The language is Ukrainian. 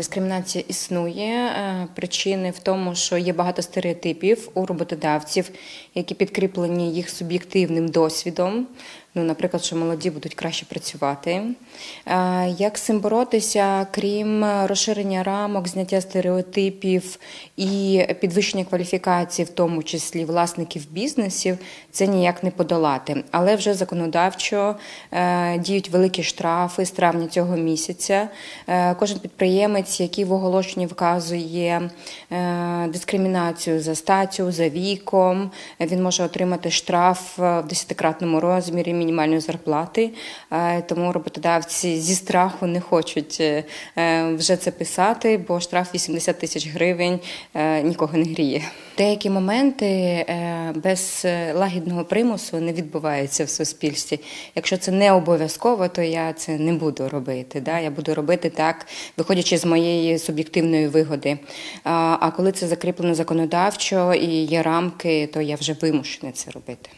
Дискримінація існує. Е, Причини в тому, що є багато стереотипів у роботодавців, які підкріплені їх суб'єктивним досвідом. Ну, наприклад, що молоді будуть краще працювати. Е, Як з цим боротися, крім розширення рамок, зняття стереотипів і підвищення кваліфікації, в тому числі власників бізнесів, це ніяк не подолати. Але вже законодавчо е, діють великі штрафи з травня цього місяця. Е, Кожен підприємець, який в оголошенні вказує дискримінацію за статтю, за віком, він може отримати штраф в десятикратному розмірі мінімальної зарплати. Е, Тому роботодавці зі страху не хочуть е, е, вже це писати, бо штраф 80 тисяч гривень нікого не гріє. Деякі моменти без лагідного примусу не відбуваються в суспільстві. Якщо це не обов'язково, то я це не буду робити. Да? Я буду робити так, виходячи з моєї суб'єктивної вигоди. А коли це закріплено законодавчо і є рамки, то я вже вимушена це робити.